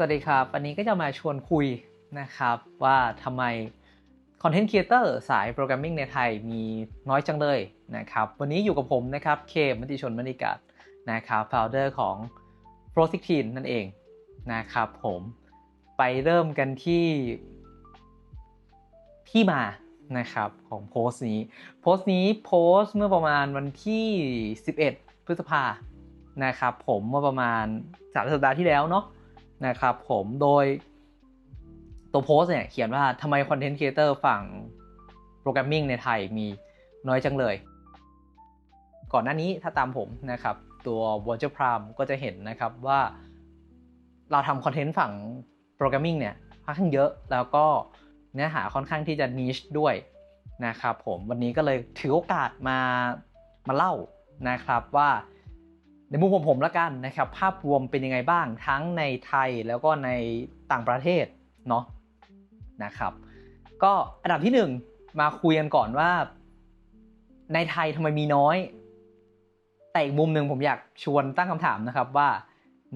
สวัสดีครับ วันนี้ก็จะมาชวนคุยนะครับว่าทำไมคอนเทนต์ครีเอเตอร์สายโปรแกรมมิ่งในไทยมีน้อยจังเลยนะครับ วันนี้อยู่กับผมนะครับเคมติชนมณิกัตนะครับ founder ของ p r o 16นั่นเองนะครับผมไปเริ่มกันที่ที่มานะครับของโพสต์นี้ โพสต์นี้โพสต์เมื่อประมาณวันที่ 11 พฤษภานะครับผมเมื่อประมาณสามสัปดาห์ที่แล้วเนาะ นะครับผมโดยตัวโพสเนี่ยเขียนว่าทำไมคอนเทนต์ครีเอเตอร์ฝั่งโปรแกรมมิ่งในไทยมีน้อยจังเลย ก่อนหน้านี้ถ้าตามผมนะครับ ตัว w a t c h e r Prime ก็จะเห็นนะครับว่าเราทำคอนเทนต์ฝั่งโปรแกรมมิ่งเนี่ยค่อนข้างเยอะแล้วก็เนื้อหาค่อนข้างที่จะนิชด้วยนะครับผมวันนี้ก็เลยถือโอกาสมามาเล่านะครับว่า ในมุมของผมละกันนะครับภาพรวมเป็นยังไงบ้างทั้งในไทยแล้วก็ในต่างประเทศเนาะนะครับ ก็อันดับที่หนึ่งมาคุยกันก่อนว่า ในไทยทำไมมีน้อย แต่อีกมุมหนึ่งผมอยากชวนตั้งคำถามนะครับว่า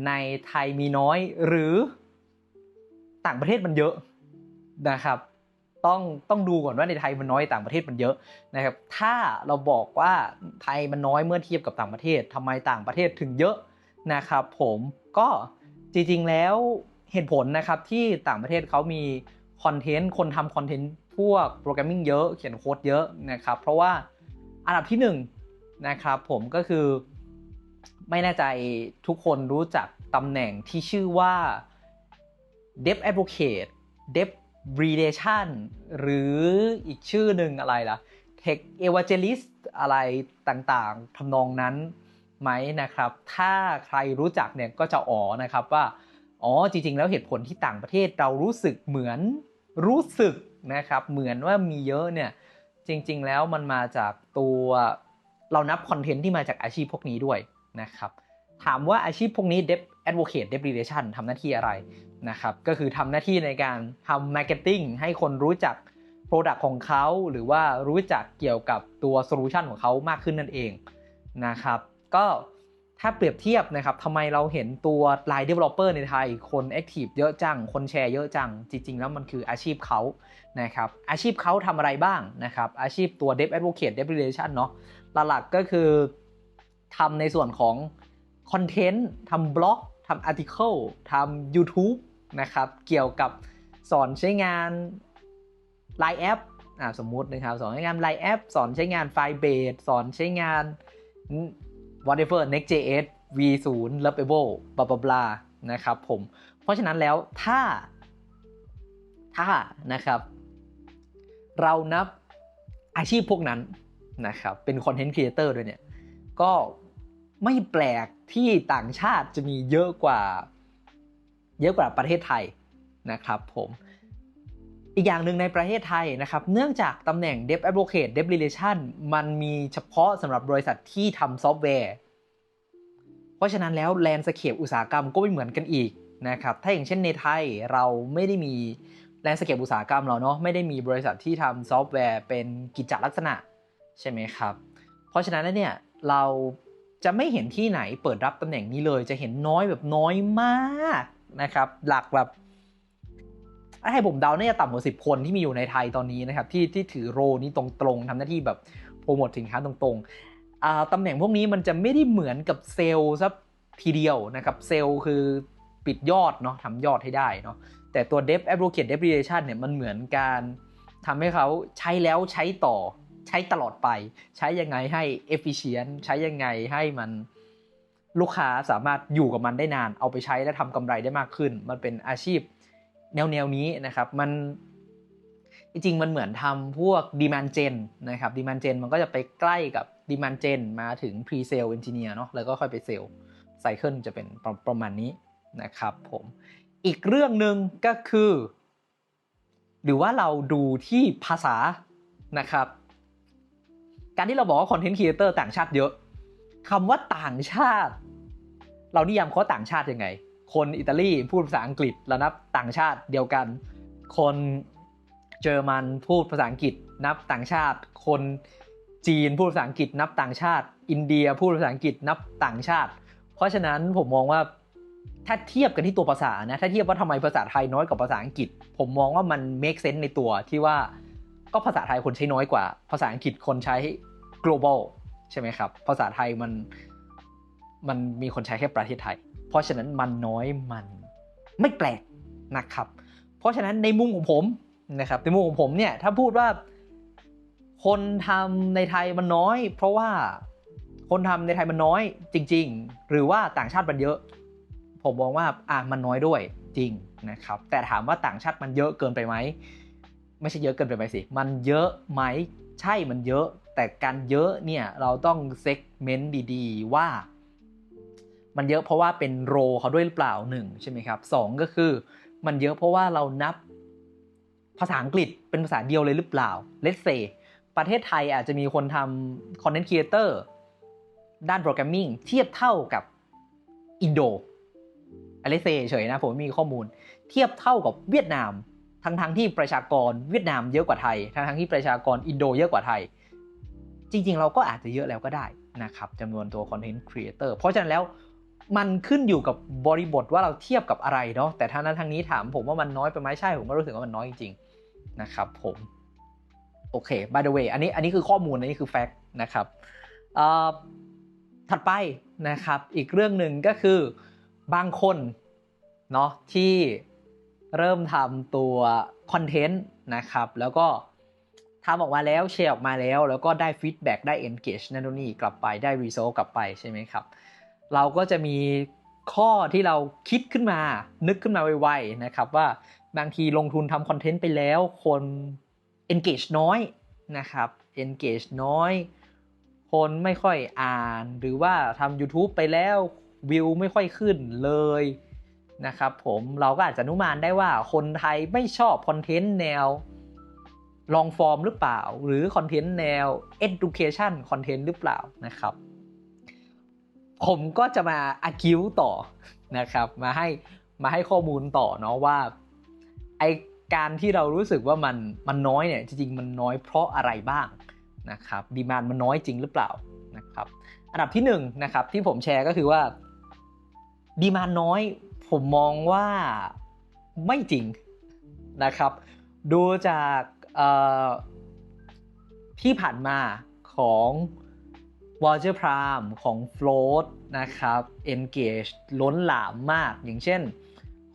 ในไทยมีน้อยหรือต่างประเทศมันเยอะนะครับ ต้องต้องดูก่อนว่าในไทยมันน้อยต่างประเทศมันเยอะนะครับถ้าเราบอกว่าไทยมันน้อยเมื่อเทียบกับต่างประเทศทำไมต่างประเทศถึงเยอะนะครับผมก็จริงๆแล้วเหตุผลนะครับที่ต่างประเทศเขามีคอนเทนต์คนทำคอนเทนต์พวกโปรแกรมมิ่งเยอะเขียนโค้ดเยอะนะครับเพราะว่าอันดับที่1นนะครับผมก็คือไม่แน่ใจทุกคนรู้จักตำแหน่งที่ชื่อว่า Dev Advocate Dev Relation หรืออีกชื่อหนึ่งอะไรล่ะ Tech Evangelist อะไรต่างๆทำนองนั้นไหมนะครับ ถ้าใครรู้จักเนี่ยก็จะอ๋อนะครับว่า อ๋อจริง ๆ แล้วเหตุผลที่ต่างประเทศเรารู้สึกเหมือนรู้สึกนะครับเหมือนว่ามีเยอะเนี่ยจริง ๆ แล้วมันมาจากตัวเรานับคอนเทนต์ที่มาจากอาชีพพวกนี้ด้วยนะครับถามว่าอาชีพพวกนี้ Dev Advocate Dev Relation ทำหน้าที่อะไร นะครับก็คือทำหน้าที่ในการทำ Marketing ให้คนรู้จัก Product ของเขาหรือว่ารู้จักเกี่ยวกับตัว Solution ของเขามากขึ้นนั่นเองนะครับก็ถ้าเปรียบเทียบนะครับทำไมเราเห็นตัว Line Developer ในไทย คน Active เยอะจัง คนแชร์เยอะจัง จริง ๆ แล้วมันคืออาชีพเขานะครับอาชีพเขาทำอะไรบ้างนะครับอาชีพตัว Dev Advocate Dev Relation เนาะหลักๆก็คือทำในส่วนของคอนเทนต์ทำบล็อกทำอาร์ติเคิลทำ YouTube นะครับ เกี่ยวกับสอนใช้งาน Line แอปสมมุตินะครับ สอนใช้งาน Line แอปสอนใช้งาน Firebase สอนใช้งาน whatever next.js v0 lovable บลาบลานะครับผม เพราะฉะนั้นแล้วถ้า ถ้านะครับ เรานับอาชีพพวกนั้นนะครับ เป็นคอนเทนต์ครีเอเตอร์ด้วยเนี่ย ก็ไม่แปลกที่ต่างชาติจะมีเยอะกว่า เยอะกว่าประเทศไทยนะครับผมอีกอย่างหนึ่งในประเทศไทยนะครับเนื่องจากตำแหน่ง Dev Advocate Dev Relation มันมีเฉพาะสำหรับบริษัทที่ทำซอฟต์แวร์ เพราะฉะนั้นแล้วแลนสเคปอุตสาหกรรมก็ไม่เหมือนกันอีกนะครับถ้าอย่างเช่นในไทยเราไม่ได้มีแลนสเคปอุตสาหกรรมเราเนาะไม่ได้มีบริษัทที่ทำซอฟต์แวร์เป็นกิจลักษณะใช่ไหมครับเพราะฉะนั้นเนี่ยเราจะไม่เห็นที่ไหนเปิดรับตำแหน่งนี้เลย จะเห็นน้อยแบบน้อยมาก นะครับ หลักแบบให้ผมเดาน่าจะต่ำกว่าสิบคนที่มีอยู่ในไทยตอนนี้นะครับ ที่ที่ถือโรนี้ตรงๆทำหน้าที่แบบโปรโมทสินค้าตรงๆตำแหน่งพวกนี้มันจะไม่ได้เหมือนกับเซลล์ซะทีเดียวนะครับ เซลล์คือปิดยอดเนาะทำยอดให้ได้เนาะแต่ตัว Dev Advocate Dev Relation เนี่ยมันเหมือนการทำให้เขาใช้แล้วใช้ต่อใช้ตลอดไป ใช้ยังไงให้ efficient ใช้ยังไงให้มัน ลูกค้าสามารถอยู่กับมันได้นาน เอาไปใช้และทำกำไรได้มากขึ้น มันเป็นอาชีพแนวแนวนี้นะครับ มันจริงมันเหมือนทำพวก demand gen นะครับ demand gen มันก็จะไปใกล้กับ demand gen มาถึง pre sale engineer เนาะแล้วก็ค่อยไปเซลไซเคิลจะเป็นปรประมาณนี้นะครับผมอีกเรื่องหนึ่งก็คือ หรือว่าเราดูที่ภาษานะครับ การที่เราบอกว่าคอนเทนต์ครีเอเตอร์ต่างชาติเยอะ คำว่าต่างชาติ เรานิยามเขาต่างชาติยังไง คนอิตาลีพูดภาษาอังกฤษแล้วนับต่างชาติเดียวกัน คนเยอรมันพูดภาษาอังกฤษ นับต่างชาติ คนจีนพูดภาษาอังกฤษ นับต่างชาติ อินเดียพูดภาษาอังกฤษนับต่างชาติ เพราะฉะนั้นผมมองว่าถ้าเทียบกันที่ตัวภาษานะ ถ้าเทียบว่าทำไมภาษาไทยน้อยกว่าภาษาอังกฤษ ผมมองว่ามัน make sense ในตัวที่ว่าก็ภาษาไทยคนใช้น้อยกว่า ภาษาอังกฤษคนใช้ global ใช่ไหมครับ ภาษาไทยมันมันมีคนใช้แค่ประเทศไทย เพราะฉะนั้นมันน้อยมันไม่แปลกนะครับ เพราะฉะนั้นในมุมของผมนะครับในมุมของผมเนี่ยถ้าพูดว่าคนทำในไทยมันน้อย เพราะว่าคนทำในไทยมันน้อยจริง ๆ หรือว่าต่างชาติมันเยอะ ผมมองว่าอะมันน้อยด้วยจริงนะครับ แต่ถามว่าต่างชาติมันเยอะเกินไปไหมไม่ใช่เยอะเกินไปไหมสิ มันเยอะไหมใช่มันเยอะ แต่การเยอะเนี่ยเราต้องเซกเมนต์ดีๆ ว่า มันเยอะเพราะว่าเป็นโรเขาด้วยหรือเปล่าหนึ่งใช่ไหมครับสองก็คือมันเยอะเพราะว่าเรานับภาษาอังกฤษเป็นภาษาเดียวเลยหรือเปล่า let's say ประเทศไทยอาจจะมีคนทำ content creator ด้านโปรแกรมมิ่งเทียบเท่ากับอินโดอะไรเซเฉยนะผมมีข้อมูล เทียบเท่ากับเวียดนาม ทั้งทั้งที่ประชากรเวียดนามเยอะกว่าไทย ทั้งทั้งที่ประชากรอินโดเยอะกว่าไทย จริง ๆ เราก็อาจจะเยอะแล้วก็ได้นะครับจำนวนตัวคอนเทนต์ครีเอเตอร์เพราะฉะนั้นแล้วมันขึ้นอยู่กับบริบทว่าเราเทียบกับอะไรเนาะแต่ทางนั้นทางนี้ถามผมว่ามันน้อยไปไหมใช่ผมก็รู้สึกว่ามันน้อยจริงๆนะครับผมโอเค by the way อันนี้อันนี้คือข้อมูลอันนี้คือแฟกต์นะครับถัดไปนะครับอีกเรื่องหนึ่งก็คือบางคนเนาะที่เริ่มทำตัวคอนเทนต์นะครับแล้วก็ ทำออกมาแล้วแชร์ออกมาแล้ว แล้วก็ได้ฟีดแบ็กได้ engage นั่นนี่กลับไปได้ result กลับไปใช่ไหมครับ เราก็จะมีข้อที่เราคิดขึ้นมา นึกขึ้นมาไวๆนะครับว่าบางทีลงทุนทำคอนเทนต์ไปแล้ว คน engage น้อยนะครับ engage น้อย คนไม่ค่อยอ่าน หรือว่าทำ YouTube ไปแล้ววิวไม่ค่อยขึ้นเลยนะครับผมเราก็อาจจะนุมานได้ว่าคนไทยไม่ชอบคอนเทนต์แนว ลองฟอร์มหรือเปล่า หรือคอนเทนต์แนว education คอนเทนต์หรือเปล่านะครับ ผมก็จะมาอากิวต่อนะครับ มาให้มาให้ข้อมูลต่อเนาะว่าไอการที่เรารู้สึกว่ามันมันน้อยเนี่ยจริงๆมันน้อยเพราะอะไรบ้างนะครับดีมานมันน้อยจริงหรือเปล่านะครับ อันดับที่1นนะครับที่ผมแชร์ก็คือว่าดีมานน้อย ผมมองว่าไม่จริงนะครับ ดูจาก ที่ผ่านมาของ w a t e r Prime ของ Float นะครับ Engage ล้นหลามมาก อย่างเช่น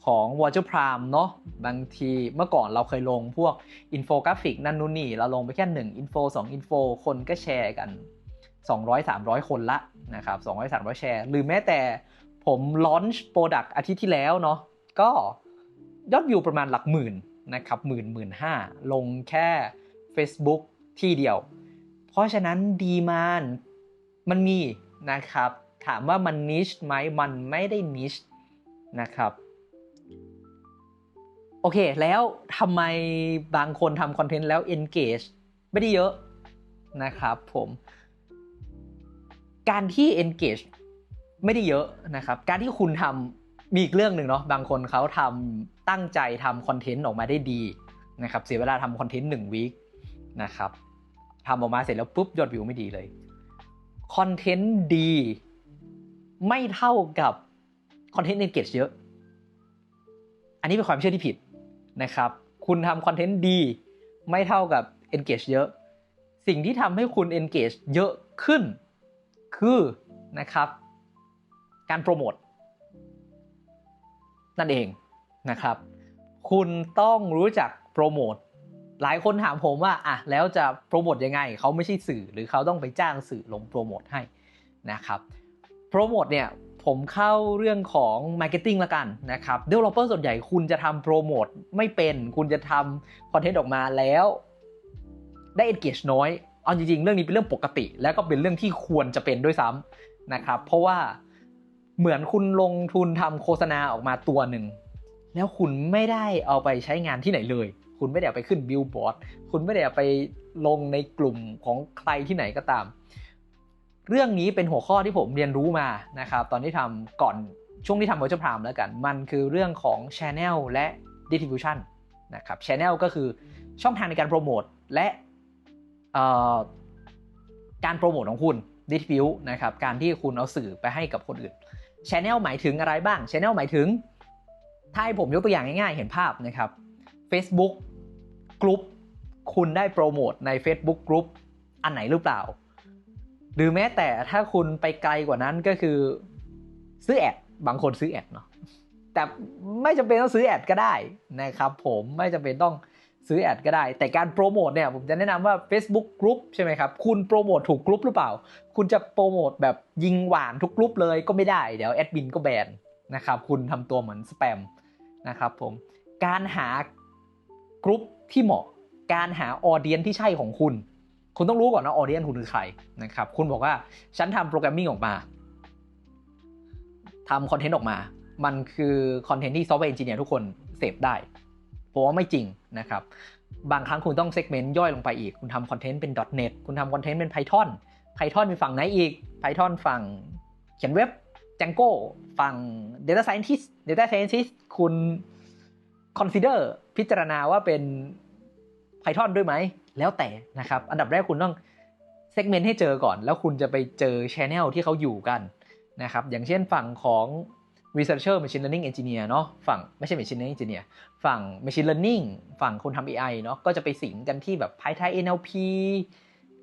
ของ w a t e r Prime เนาะบางทีเมื่อก่อนเราเคยลงพวกอินโฟกราฟิกนั่นนู่นนี่ เราลงไปแค่1อินโฟ2อินโฟคนก็แชร์กัน 200-300 คนละนะครับ200-300 แชร์ หรือแม้แต่ผมลอนช์โปรดักต์อาทิตย์ที่แล้วเนาะก็ยอดวิวประมาณหลักหมื่น นะครับหมื่นหมื่นห้าลงแค่ Facebook ที่เดียว เพราะฉะนั้นดีมานมันมีนะครับ ถามว่ามันนิชไหมมันไม่ได้นิชนะครับโอเค แล้วทำไมบางคนทำคอนเทนต์แล้ว engage ไม่ได้เยอะนะครับผม การที่ engage ไม่ได้เยอะนะครับ การที่คุณทำ มีอีกเรื่องหนึ่งเนาะบางคนเขาทำตั้งใจทำคอนเทนต์ออกมาได้ดีนะครับเสียเวลาทำคอนเทนต์หนึ่งวีคนะครับทำออกมาเสร็จแล้วปุ๊บยอดวิวไม่ดีเลยคอนเทนต์ดี ไม่เท่ากับคอนเทนต์เอนเกจเยอะ อันนี้เป็นความเชื่อที่ผิดนะครับ คุณทำคอนเทนต์ดี ไม่เท่ากับ engage เยอะ สิ่งที่ทำให้คุณ engage เยอะขึ้น คือนะครับ การโปรโมท นั่นเองนะครับ คุณต้องรู้จักโปรโมทหลายคนถามผมว่าอะแล้วจะโปรโมทยังไงเขาไม่ใช่สื่อหรือเขาต้องไปจ้างสื่อลงโปรโมทให้นะครับโปรโมทเนี่ยผมเข้าเรื่องของ Marketing ละกันนะครับ Developer ส่วนใหญ่คุณจะทำโปรโมทไม่เป็น คุณจะทำคอนเทนต์ออกมาแล้วได้ engage น้อย เอาจริงๆ เรื่องนี้เป็นเรื่องปกติ แล้วก็เป็นเรื่องที่ควรจะเป็นด้วยซ้ำนะครับ เพราะว่า เหมือนคุณลงทุนทำโฆษณาออกมาตัวหนึ่ง แล้วคุณไม่ได้เอาไปใช้งานที่ไหนเลย คุณไม่ได้เอาไปขึ้นบิลบอร์ด คุณไม่ได้เอาไปลงในกลุ่มของใครที่ไหนก็ตาม เรื่องนี้เป็นหัวข้อที่ผมเรียนรู้มานะครับ ตอนที่ทำก่อนช่วงที่ทำ Virtual Prime แล้วกัน มันคือเรื่องของ Channel และ Distribution นะครับ Channel ก็คือช่องทางในการโปรโมทและการโปรโมทของคุณ d i s t r i b u นะครับการที่คุณเอาสื่อไปให้กับคนอื่น Channel หมายถึงอะไรบ้าง Channel หมายถึง ถ้าให้ผมยกตัวอย่างง่ายๆ เห็นภาพนะครับ Facebook กลุ่มคุณได้โปรโมทใน Facebook กลุ่มอันไหนหรือเปล่า หรือแม้แต่ถ้าคุณไปไกลกว่านั้นก็คือซื้อแอด บางคนซื้อแอดเนาะแต่ไม่จำเป็นต้องซื้อแอดก็ได้นะครับผมไม่จำเป็นต้อง ซื้อแอดก็ได้ แต่การโปรโมทเนี่ยผมจะแนะนำว่า Facebook กลุ่มใช่ไหมครับ คุณโปรโมทถูกกลุ่มหรือเปล่า คุณจะโปรโมทแบบยิงหวานทุกกลุ่มเลยก็ไม่ได้ เดี๋ยวแอดมินก็แบนนะครับคุณทำตัวเหมือนสแปมนะครับผมการหากลุ่มที่เหมาะ การหาออเดียนที่ใช่ของคุณ คุณต้องรู้ก่อนว่าออเดียนคุณคือใครนะครับคุณบอกว่าฉันทำโปรแกรมมิ่งออกมาทำคอนเทนต์ออกมา มันคือคอนเทนต์ที่ซอฟต์แวร์เอนจิเนียร์ทุกคนเสพได้ ผมว่าไม่จริงนะครับ บางครั้งคุณต้องเซกเมนต์ย่อยลงไปอีก คุณทำคอนเทนต์เป็น .NET คุณทำคอนเทนต์เป็น Python Python มีฝั่งไหนอีก Python ฝั่งเขียนเว็บ Django ฝั่ง Data Scientist Data Scientist คุณ consider พิจารณาว่าเป็น Python ด้วยไหม แล้วแต่นะครับ อันดับแรกคุณต้องเซกเมนต์ให้เจอก่อน แล้วคุณจะไปเจอ Channel ที่เขาอยู่กันนะครับ อย่างเช่นฝั่งของ researcher machine learning engineer เนาะฝั่งไม่ใช่ machine learning engineer ฝั่ง machine learning ฝั่งคนทำ AI เนาะก็จะไปสิงกันที่แบบ Python NLP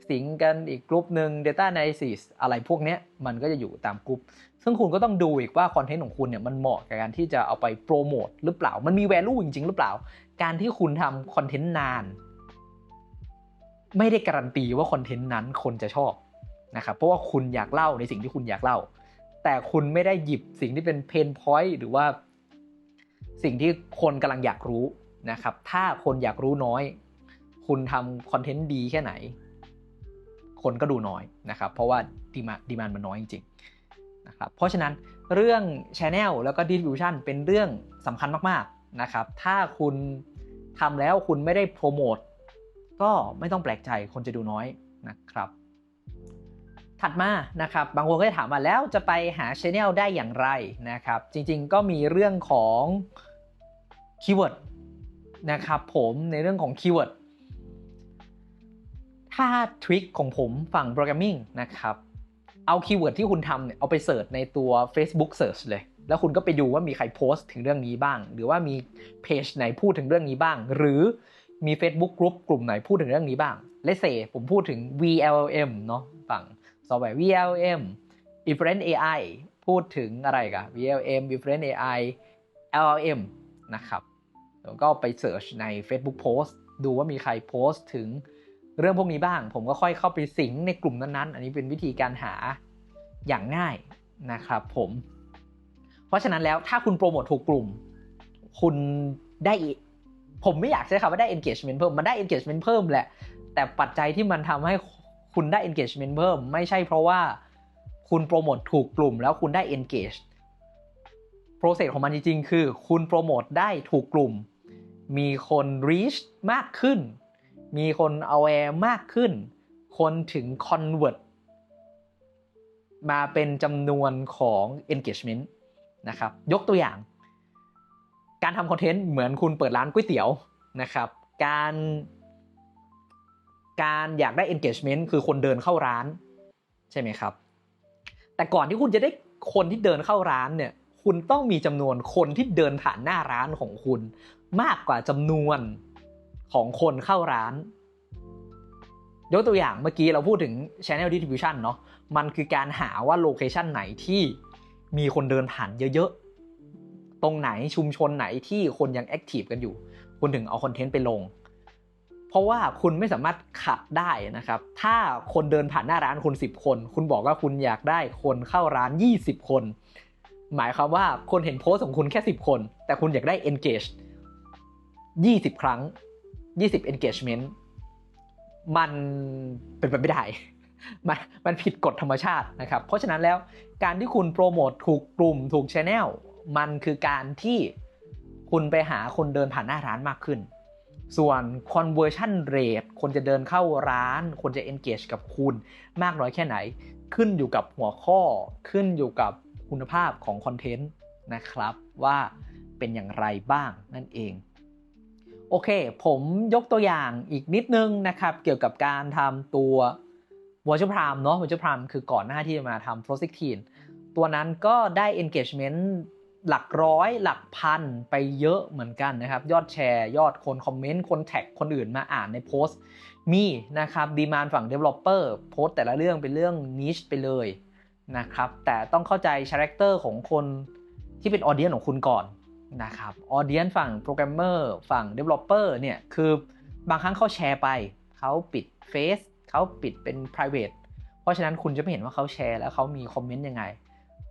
สิงกันอีกกลุ่มหนึ่ง data analysis อะไรพวกเนี้ยมันก็จะอยู่ตามกลุ่มซึ่งคุณก็ต้องดูอีกว่าคอนเทนต์ของคุณเนี่ยมันเหมาะกับการที่จะเอาไปโปรโมทหรือเปล่า มันมี value จริง ๆ หรือเปล่า การที่คุณทำคอนเทนต์นาน ไม่ได้การันตีว่าคอนเทนต์นั้นคนจะชอบนะครับเพราะว่าคุณอยากเล่าในสิ่งที่คุณอยากเล่า แต่คุณไม่ได้หยิบสิ่งที่เป็นเพนพอยต์หรือว่าสิ่งที่คนกำลังอยากรู้นะครับ ถ้าคนอยากรู้น้อย คุณทำคอนเทนต์ดีแค่ไหน คนก็ดูน้อยนะครับ เพราะว่าดีมาดีมันมันน้อยจริงๆนะครับ เพราะฉะนั้นเรื่อง Channel แล้วก็ Distribution เป็นเรื่องสำคัญมากๆนะครับ ถ้าคุณทำแล้วคุณไม่ได้โปรโมทก็ไม่ต้องแปลกใจคนจะดูน้อยนะครับ ถัดมานะครับบางคนก็จะถามมาแล้วจะไปหา Channel ได้อย่างไรนะครับ จริงๆก็มีเรื่องของคีย์เวิร์ดนะครับผมในเรื่องของคีย์เวิร์ดถ้าทริคของผมฝั่งโปรแกรมมิ่งนะครับเอาคีย์เวิร์ดที่คุณทำเนี่ยเอาไปเสิร์ชในตัว Facebook Search เลย แล้วคุณก็ไปดูว่ามีใครโพสต์ถึงเรื่องนี้บ้าง หรือว่ามีเพจไหนพูดถึงเรื่องนี้บ้าง หรือมี Facebook กลุ่มกลุ่มไหนพูดถึงเรื่องนี้บ้างเลเซผมพูดถึง VLM เนาะฝั่ง ซอฟต์แวร์ VLM Inference AI พูดถึงอะไรกัน VLM Inference AI LLM นะครับแล้วก็ไปเสิร์ชใน Facebook Post ดูว่ามีใครโพสต์ถึงเรื่องพวกนี้บ้าง ผมก็ค่อยเข้าไปสิงในกลุ่มนั้นๆ อันนี้เป็นวิธีการหาอย่างง่ายนะครับผม เพราะฉะนั้นแล้วถ้าคุณโปรโมทถูกกลุ่ม คุณได้ผมไม่อยากใช้คำว่าได้ engagement เพิ่ม มันได้ engagement เพิ่มแหละ แต่ปัจจัยที่มันทำให้ค คุณได้ engagement เพิ่ม ไม่ใช่เพราะว่าคุณโปรโมทถูกกลุ่มแล้วคุณได้ engage โปรเซสของมันจริงๆ คือคุณโปรโมทได้ถูกกลุ่ม มีคน reach มากขึ้น มีคน aware มากขึ้น คนถึง convert มาเป็นจำนวนของ engagement นะครับ ยกตัวอย่าง การทำคอนเทนต์เหมือนคุณเปิดร้านก๋วยเตี๋ยวนะครับ การ การอยากได้ engagement คือคนเดินเข้าร้าน ใช่ไหมครับ แต่ก่อนที่คุณจะได้คนที่เดินเข้าร้านเนี่ย คุณต้องมีจำนวนคนที่เดินผ่านหน้าร้านของคุณ มากกว่าจำนวนของคนเข้าร้าน ยกตัวอย่างเมื่อกี้เราพูดถึง Channel Distribution เนาะมันคือการหาว่าโลเคชันไหนที่มีคนเดินผ่านเยอะๆ ตรงไหนชุมชนไหนที่คนยังแอคทีฟกันอยู่ คุณถึงเอาคอนเทนต์ไปลง เพราะว่าคุณไม่สามารถขับได้นะครับ ถ้าคนเดินผ่านหน้าร้านคุณ 10 คน คุณบอกว่าคุณอยากได้คนเข้าร้าน 20 คน หมายความว่าคนเห็นโพสของคุณแค่ 10 คน แต่คุณอยากได้ engage 20 ครั้ง 20 engagement มันเป็นไปไม่ได้ มันมันผิดกฎธรรมชาตินะครับ เพราะฉะนั้นแล้วการที่คุณโปรโมทถูกกลุ่มถูกชแนลมันคือการที่คุณไปหาคนเดินผ่านหน้าร้านมากขึ้น ส่วน conversion rate คนจะเดินเข้าร้าน คนจะ engage กับคุณมากน้อยแค่ไหน ขึ้นอยู่กับหัวข้อ ขึ้นอยู่กับคุณภาพของคอนเทนต์นะครับว่าเป็นอย่างไรบ้างนั่นเอง โอเค ผมยกตัวอย่างอีกนิดนึงนะครับ เกี่ยวกับการทำตัว Virtual Prime เนาะ Virtual Prime คือก่อนหน้าที่จะมาทำ p r o s e c t i n ตัวนั้นก็ได้ engagement หลักร้อยหลักพันไปเยอะเหมือนกันนะครับ ยอดแชร์ยอดคนคอมเมนต์คนแท็กคนอื่นมาอ่านในโพสต์ มีนะครับดีมานฝั่ง developer โพสต์แต่ละเรื่องเป็นเรื่อง niche ไปเลยนะครับแต่ต้องเข้าใจ character ของคนที่เป็น audience ของคุณก่อนนะครับ audience ฝั่งโปรแกรมเมอร์ฝั่ง developer เนี่ยคือบางครั้งเขาแชร์ไป เขาปิด Face เขาปิดเป็น private เพราะฉะนั้นคุณจะไม่เห็นว่าเขาแชร์แล้วเขามีคอมเมนต์ยังไง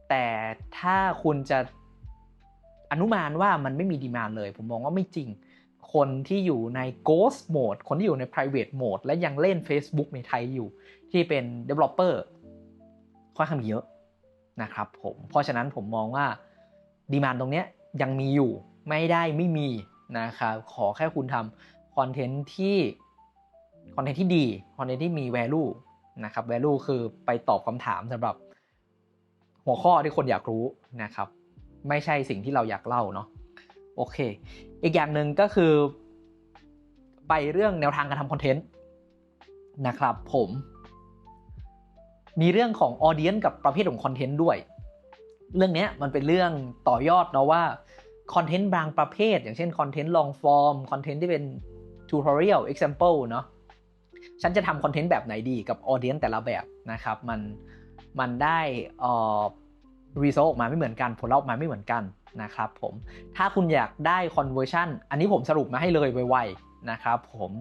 แต่ถ้าคุณจะ อนุมานว่ามันไม่มีดีมานเลย ผมมองว่าไม่จริง คนที่อยู่ใน ghost mode คนที่อยู่ใน private mode และยังเล่น Facebook ในไทยอยู่ ที่เป็น developer ค่อนข้างเยอะนะครับผมเพราะฉะนั้นผมมองว่าดีมานตรงเนี้ยยังมีอยู่ไม่ได้ไม่มีนะครับขอแค่คุณทำคอนเทนต์ที่คอนเทนต์ที่ดีคอนเทนต์ที่มี value นะครับ value คือไปตอบคำถามสำหรับหัวข้อที่คนอยากรู้นะครับ ไม่ใช่สิ่งที่เราอยากเล่าเนาะโอเค อีกอย่างหนึ่งก็คือ ไปเรื่องแนวทางการทำคอนเทนต์นะครับผม มีเรื่องของออเดียนกับประเภทของคอนเทนต์ด้วย เรื่องนี้มันเป็นเรื่องต่อยอดเนาะว่าคอนเทนต์บางประเภท อย่างเช่นคอนเทนต์ลองฟอร์มคอนเทนต์ที่เป็นทูทอเรียลเอ็กซ์ example เนาะฉันจะทำคอนเทนต์แบบไหนดีกับออเดียนแต่ละแบบนะครับ มันมันได้อ่อ รีโซออกมาไม่เหมือนกัน ผลลัพธ์ออกมาไม่เหมือนกันนะครับผม ถ้าคุณอยากได้ conversion อันนี้ผมสรุปมาให้เลยไวๆนะครับผม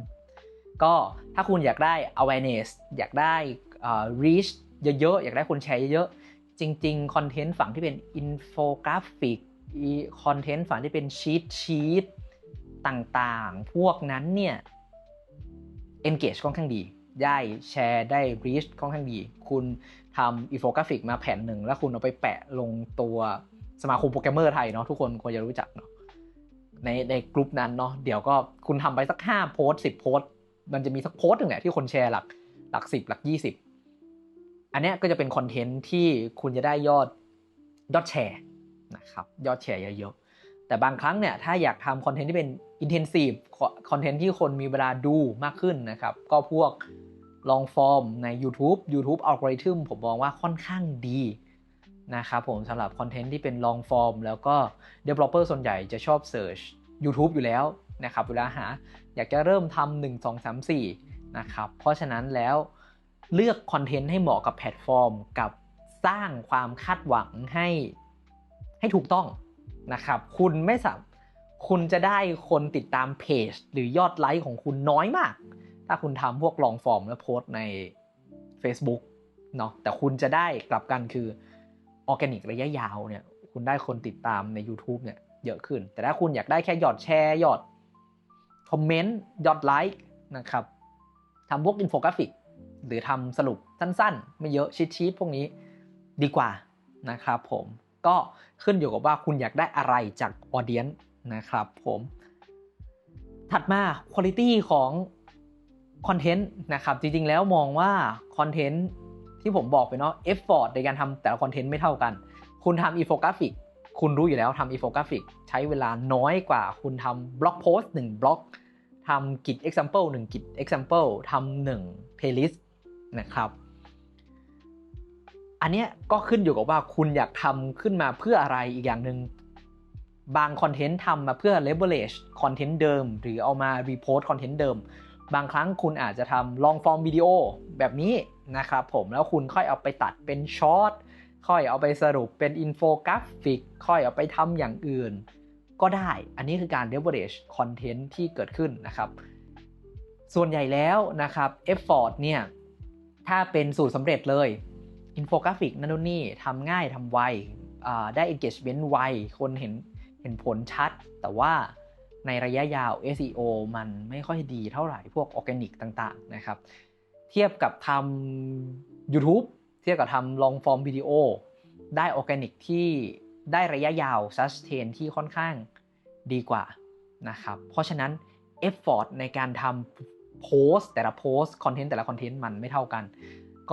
ก็ถ้าคุณอยากได้ awareness อยากได้ reach เยอะๆ อยากได้คนแชร์เยอะๆ จริงๆ คอนเทนต์ฝั่งที่เป็นอินโฟกราฟิกคอนเทนต์ฝั่งที่เป็นชีตชีตต่างๆ พวกนั้นเนี่ย engage ค่อนข้างดี ได้แชร์ได้ reach ค่อนข้างดี คุณ ทำอินโฟกราฟิกมาแผ่นหนึ่ง แล้วคุณเอาไปแปะลงตัวสมาคมโปรแกรมเมอร์ไทยเนาะทุกคนควรจะรู้จักเนาะในในกลุ่มนั้นเนาะเดี๋ยวก็คุณทำไปสัก5โพสสิบโพสมันจะมีสักโพสหนึ่งแหละที่คนแชร์หลักหลักสิบหลักยี่สิบอันนี้ก็จะเป็นคอนเทนต์ที่คุณจะได้ยอดยอดแชร์นะครับยอดแชร์เยอะๆแต่บางครั้งเนี่ยถ้าอยากทำคอนเทนต์ที่เป็น intensive คอนเทนต์ที่คนมีเวลาดูมากขึ้นนะครับ ก็พวก ลองฟอร์มใน YouTube YouTube algorithm ผมมองว่าค่อนข้างดีนะครับผมสำหรับคอนเทนต์ที่เป็นลองฟอร์มแล้วก็ developer ส่วนใหญ่จะชอบ search YouTube อยู่แล้วนะครับเวลาหาอยากจะเริ่มทำ1 2 3 4นะครับเพราะฉะนั้นแล้วเลือกคอนเทนต์ให้เหมาะกับแพลตฟอร์ม กับสร้างความคาดหวังให้ให้ถูกต้องนะครับ คุณไม่สามคุณจะได้คนติดตามเพจหรือยอดไลค์ของคุณน้อยมาก ถ้าคุณทำพวกลองฟอร์มแล้วโพสใน Facebook เนาะแต่คุณจะได้กลับกันคือออร์แกนิกระยะยาวเนี่ยคุณได้คนติดตามใน YouTube เนี่ยเยอะขึ้น แต่ถ้าคุณอยากได้แค่ยอดแชร์ยอดคอมเมนต์ยอดไลค์นะครับทำพวกอินโฟกราฟิก หรือทำสรุปสั้นๆ ไม่เยอะชีตๆพวกนี้ดีกว่านะครับผมก็ขึ้นอยู่กับว่าคุณอยากได้อะไรจากออเดียนนะครับผม ถัดมาคุณภาพของ คอนเทนต์นะครับจริงๆ แล้วมองว่าคอนเทนต์ที่ผมบอกไปเนาะเอฟฟอร์ดในการทำแต่ละคอนเทนต์ไม่เท่ากัน คุณทำอีโฟกราฟิกคุณรู้อยู่แล้วทำอีโฟกราฟิกใช้เวลาน้อยกว่า คุณทำบล็อกโพสต์หนึ่งบล็อกทำกิจ example หนึ่งกิจ example ทำหนึ่ง playlist นะครับ อันนี้ก็ขึ้นอยู่กับว่าคุณอยากทำขึ้นมาเพื่ออะไรอีกอย่างหนึ่งบางคอนเทนต์ทำมาเพื่อ leverage คอนเทนต์เดิม หรือเอามา repost คอนเทนต์เดิม บางครั้งคุณอาจจะทำ long form วิดีโอแบบนี้นะครับผมแล้วคุณค่อยเอาไปตัดเป็นช็อตค่อยเอาไปสรุปเป็นอินโฟกราฟิก ค่อยเอาไปทำอย่างอื่น ก็ได้อันนี้คือการ leverage คอนเทนต์ที่เกิดขึ้นนะครับ ส่วนใหญ่แล้วนะครับ effort เนี่ย ถ้าเป็นสูตรสำเร็จเลยอินโฟกราฟิกนั่นนู่นนี่ทำง่ายทำไวได้ engagement ไว คนเห็นเห็นผลชัด แต่ว่า ในระยะยาว SEO มันไม่ค่อยดีเท่าไหร่พวกออร์แกนิกต่างๆนะครับ เทียบกับทำ YouTube เทียบกับทำลองฟอร์มวิดีโอได้ออร์แกนิกที่ได้ระยะยาว sustain ที่ค่อนข้างดีกว่านะครับ เพราะฉะนั้น effort ในการทำโพสแต่ละโพสคอนเทนต์แต่ละคอนเทนต์มันไม่เท่ากัน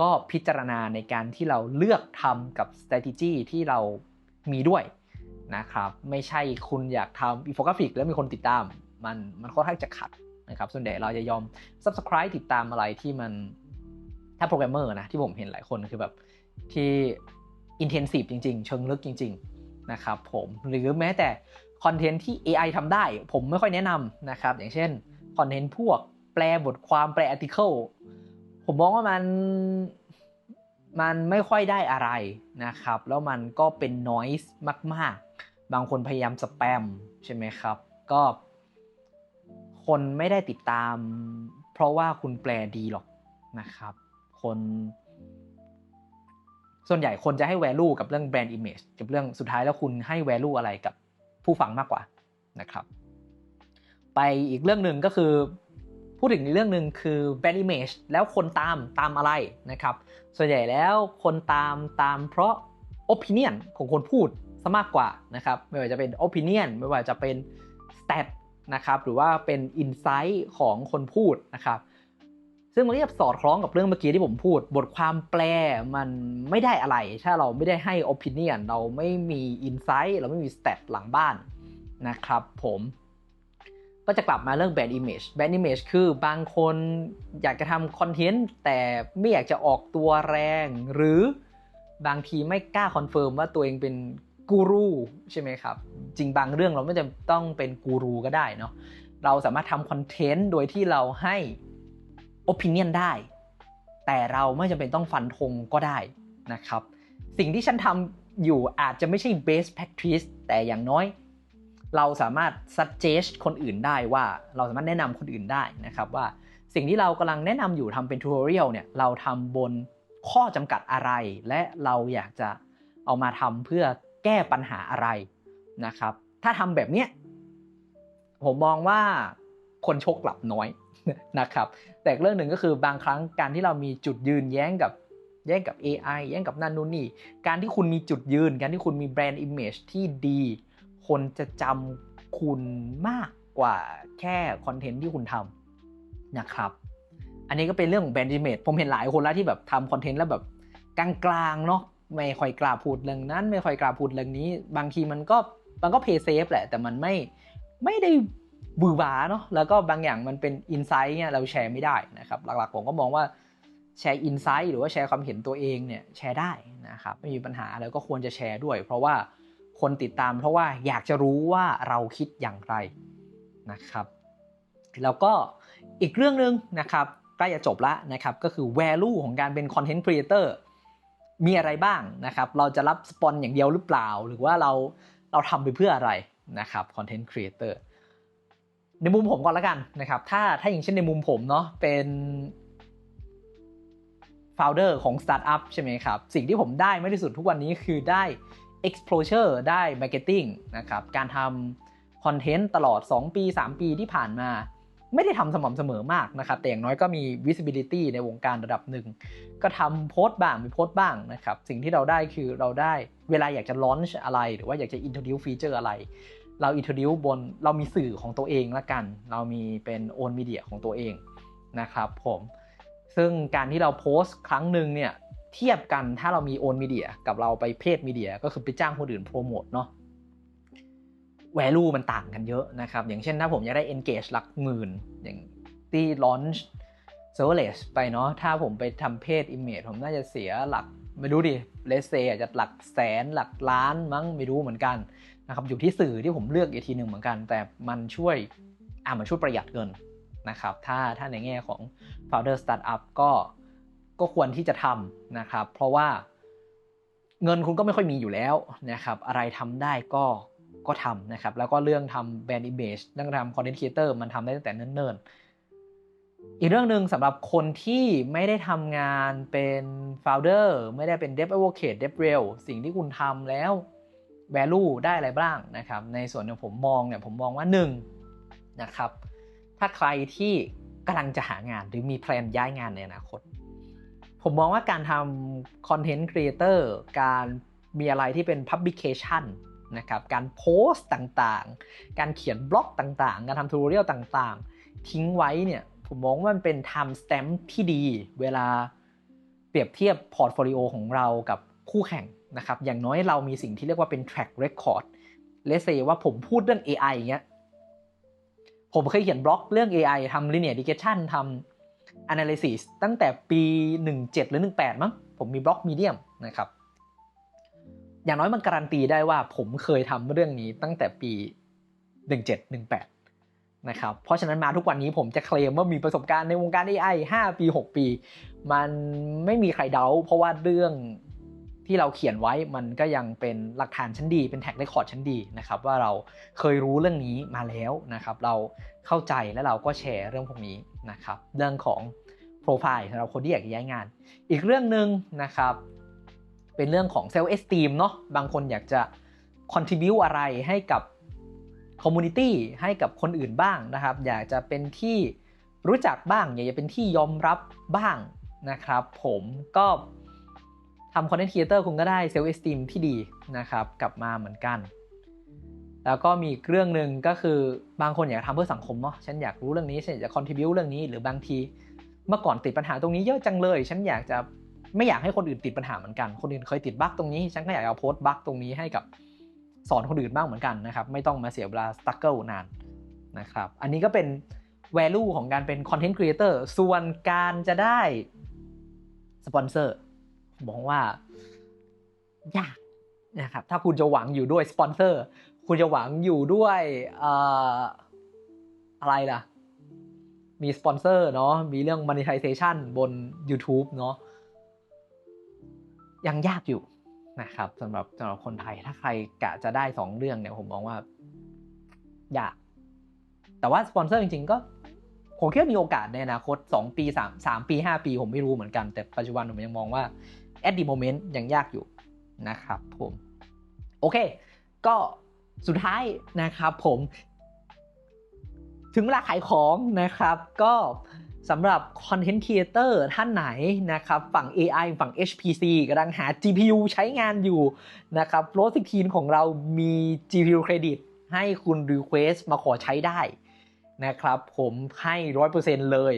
ก็พิจารณาในการที่เราเลือกทำกับ strategy ที่เรามีด้วย นะครับ ไม่ใช่คุณอยากทำอินโฟกราฟิกแล้วมีคนติดตาม มันมันค่อนข้างจะขัดนะครับ ส่วนใหญ่เราจะยอม subscribe ติดตามอะไรที่มันถ้าโปรแกรมเมอร์นะที่ผมเห็นหลายคนคือแบบที่ intensive จริง ๆ เชิงลึกจริง ๆ นะครับผมหรือแม้แต่คอนเทนต์ที่ AI ทำได้ ผมไม่ค่อยแนะนำนะครับ อย่างเช่นคอนเทนต์พวกแปลบทความแปล article ผมมองว่ามันมันไม่ค่อยได้อะไรนะครับ แล้วมันก็เป็น noise มาก ๆ บางคนพยายามสแปมใช่ไหมครับ ก็คนไม่ได้ติดตาม เพราะว่าคุณแปลดีหรอกนะครับ คนส่วนใหญ่คนจะให้ value กับเรื่อง brand image กับเรื่องสุดท้ายแล้วคุณให้ value อะไรกับผู้ฟังมากกว่านะครับ ไปอีกเรื่องหนึ่งก็คือ พูดถึงอีกเรื่องหนึ่งคือ brand image แล้วคนตามตามอะไรนะครับ ส่วนใหญ่แล้วคนตามตามเพราะ opinion ของคนพูด ซะมากกว่านะครับไม่ว่าจะเป็น opinion ไม่ว่าจะเป็น stat นะครับหรือว่าเป็น insight ของคนพูดนะครับซึ่งมันเรียบสอดคล้องกับเรื่องเมื่อกี้ที่ผมพูด บทความแปลมันไม่ได้อะไร ถ้าเราไม่ได้ให้ opinion เราไม่มี insight เราไม่มี stat หลังบ้านนะครับผมก็จะกลับมาเรื่อง bad image bad image คือบางคนอยากจะทำคอนเทนต์แต่ไม่อยากจะออกตัวแรง หรือบางทีไม่กล้าคอนเฟิร์มว่าตัวเองเป็น กูรูใช่ไหมครับ จริงบางเรื่องเราไม่จำต้องเป็นกูรูก็ได้เนาะเราสามารถทำคอนเทนต์โดยที่เราให้ opinion ได้ แต่เราไม่จำเป็นต้องฟันธงก็ได้นะครับ สิ่งที่ฉันทำอยู่อาจจะไม่ใช่ best practice แต่อย่างน้อย เราสามารถ suggest คนอื่นได้ว่าเราสามารถแนะนำคนอื่นได้นะครับว่าสิ่งที่เรากำลังแนะนำอยู่ทำเป็น tutorial เนี่ยเราทำบนข้อจำกัดอะไร และเราอยากจะเอามาทำเพื่อ แก้ปัญหาอะไรนะครับ ถ้าทำแบบเนี้ยผมมองว่าคนโชคกลับน้อยนะครับ แต่เรื่องหนึ่งก็คือบางครั้งการที่เรามีจุดยืนแย้งกับแย้งกับ AI แย้งกับนั่นนู่นนี่ การที่คุณมีจุดยืน การที่คุณมีแบรนด์อิมเมจที่ดี คนจะจำคุณมากกว่าแค่คอนเทนต์ที่คุณทำนะครับ อันนี้ก็เป็นเรื่องของแบรนด์อิมเมจผมเห็นหลายคนแล้วที่แบบทำคอนเทนต์แล้วแบบกลางๆเนาะ ไม่ค่อยกล้าพูดเรื่องนั้น ไม่ค่อยกล้าพูดเรื่องนี้ บางทีมันก็มันก็เพย์เซฟแหละ แต่มันไม่ไม่ได้บือหวาเนาะแล้วก็บางอย่างมันเป็นอินไซต์เนี่ยเราแชร์ไม่ได้นะครับ หลักๆผมก็มองว่าแชร์อินไซต์หรือว่าแชร์ความเห็นตัวเองเนี่ยแชร์ได้นะครับไม่มีปัญหาแล้วก็ควรจะแชร์ด้วย เพราะว่าคนติดตามเพราะว่าอยากจะรู้ว่าเราคิดอย่างไรนะครับ แล้วก็อีกเรื่องหนึ่งนะครับใกล้จะจบแล้วนะครับก็คือ value ของการเป็น content creator มีอะไรบ้างนะครับ เราจะรับสปอนอย่างเดียวหรือเปล่า หรือว่าเราเราทำไปเพื่ออะไรนะครับ content creator ในมุมผมก่อนแล้วกันนะครับถ้าถ้าอย่างเช่นในมุมผมเนาะเป็น founder ของ startup ใช่ไหมครับ สิ่งที่ผมได้ไม่ที่สุดทุกวันนี้คือได้ exposure ได้ marketing นะครับ การทำคอนเทนต์ตลอด 2 ปี 3 ปีที่ผ่านมา ไม่ได้ทำสม่ำเสมอมากนะครับ แต่อย่างน้อยก็มี visibility ในวงการระดับหนึ่ง ก็ทำโพสต์บ้างมีโพสต์บ้างนะครับ สิ่งที่เราได้คือเราได้เวลาอยากจะ launch อะไร หรือว่าอยากจะ introduce feature อะไร เรา introduce บนเรามีสื่อของตัวเองละกัน เรามีเป็น own media ของตัวเองนะครับผม ซึ่งการที่เราโพสต์ครั้งหนึ่งเนี่ยเทียบกันถ้าเรามี own media กับเราไปเพจมีเดียก็คือไปจ้างคนอื่นโปรโมทเนาะ value มันต่างกันเยอะนะครับ อย่างเช่นถ้าผมอยากได้ engage หลักหมื่น อย่างที่ launch serverless ไปเนาะถ้าผมไปทำเพจ image ผมน่าจะเสียหลักไม่รู้ดิ let's say อาจจะหลักแสนหลักล้านมั้งไม่รู้เหมือนกันนะครับอยู่ที่สื่อที่ผมเลือกอีกทีหนึ่งเหมือนกัน แต่มันช่วยอ่ามันช่วยประหยัดเงินนะครับถ้าถ้าในแง่ของ founder startup ก็ก็ควรที่จะทำนะครับ เพราะว่าเงินคุณก็ไม่ค่อยมีอยู่แล้วนะครับ อะไรทำได้ก็ ก็ทำนะครับ แล้วก็เรื่องทำแบรนด์อิมเมจเรื่องทำคอนเทนต์ครีเอเตอร์มันทำได้ตั้งแต่เนิ่นๆ อีกเรื่องหนึ่งสำหรับคนที่ไม่ได้ทำงานเป็น founder ไม่ได้เป็น dev advocate dev rel สิ่งที่คุณทำแล้ว value ได้อะไรบ้างนะครับ ในส่วนของผมมองเนี่ยผมมองว่า1นะครับถ้าใครที่กำลังจะหางานหรือมีแพลนย้ายงานในอนาคต ผมมองว่าการทำคอนเทนต์ครีเอเตอร์การมีอะไรที่เป็น publication นะครับการโพสต์ต่างๆ การเขียนบล็อกต่างๆ การทำทูเรียลต่างๆ ทิ้งไว้เนี่ยผมมองว่ามันเป็น time stamp ที่ดี เวลาเปรียบเทียบพอร์ตโฟลิโอของเรากับคู่แข่งนะครับอย่างน้อยเรามีสิ่งที่เรียกว่าเป็น track record เลสเซว่าผมพูดเรื่อง AI อย่างเงี้ยผมเคยเขียนบล็อกเรื่อง AI ทำ linear regression ทำ analysis ตั้งแต่ปี 17 หรือ 18 มั้งผมมีบล็อก medium นะครับ อย่างน้อยมันการันตีได้ว่าผมเคยทำเรื่องนี้ตั้งแต่ปี 1718 นะครับ เพราะฉะนั้นมาทุกวันนี้ผมจะเคลมว่ามีประสบการณ์ในวงการ AI 5 ปี 6 ปี มันไม่มีใครเดาเพราะว่าเรื่องที่เราเขียนไว้มันก็ยังเป็นหลักฐานชั้นดี เป็นแท็กเรคคอร์ดชั้นดีนะครับว่าเราเคยรู้เรื่องนี้มาแล้วนะครับ เราเข้าใจและเราก็แชร์เรื่องพวกนี้นะครับ เรื่องของโปรไฟล์สำหรับคนที่อยากย้ายงาน อีกเรื่องหนึ่งนะครับ เป็นเรื่องของเซลล์เอสตีมเนาะบางคนอยากจะ contribu อะไรให้กับคอมมูนิตี้ให้กับคนอื่นบ้างนะครับ อยากจะเป็นที่รู้จักบ้าง อยากจะเป็นที่ยอมรับบ้างนะครับผมก็ทำคอนเทนต์ครีเอเตอร์คุณก็ได้เซลล์เอสตีมที่ดีนะครับ กลับมาเหมือนกัน แล้วก็มีเรื่องหนึ่งก็คือบางคนอยากทำเพื่อสังคมเนาะฉันอยากรู้เรื่องนี้ ฉันอยากจะ contribu เรื่องนี้หรือบางที เมื่อก่อนติดปัญหาตรงนี้เยอะจังเลย ฉันอยากจะ ไม่อยากให้คนอื่นติดปัญหาเหมือนกัน คนอื่นเคยติดบั๊กตรงนี้ ฉันก็อยากเอาโพสต์บั๊กตรงนี้ให้กับสอนคนอื่นบ้างเหมือนกันนะครับ ไม่ต้องมาเสียเวลาสตั๊กเกิลนานนะครับ อันนี้ก็เป็น value ของการเป็น content creator ส่วนการจะได้สปอนเซอร์ผมมองว่ายากนะครับ ถ้าคุณจะหวังอยู่ด้วยสปอนเซอร์ คุณจะหวังอยู่ด้วยเอ่ออะไรล่ะ มีสปอนเซอร์เนาะ มีเรื่อง monetization บน YouTube เนาะ ยังยากอยู่นะครับสำหรับสำหรับคนไทยถ้าใครกะจะได้ 2 เรื่องเนี่ยผมมองว่ายากแต่ว่าสปอนเซอร์จริงๆก็ผมคิดว่ามีโอกาสในอนาคต 2 ปี 3 3 ปี 5 ปีผมไม่รู้เหมือนกัน แต่ปัจจุบันผมยังมองว่า at the moment ยังยากอยู่นะครับผมโอเค ก็สุดท้ายนะครับผม ถึงเวลาขายของนะครับ ก็ สำหรับคอนเทนต์ครีเอเตอร์ท่านไหนนะครับฝั่ง AI ฝั่ง HPC กำลังหา GPU ใช้งานอยู่นะครับโรสทีนของเรามี GPU เครดิตให้คุณ Request มาขอใช้ได้นะครับผมให้ 100%เลย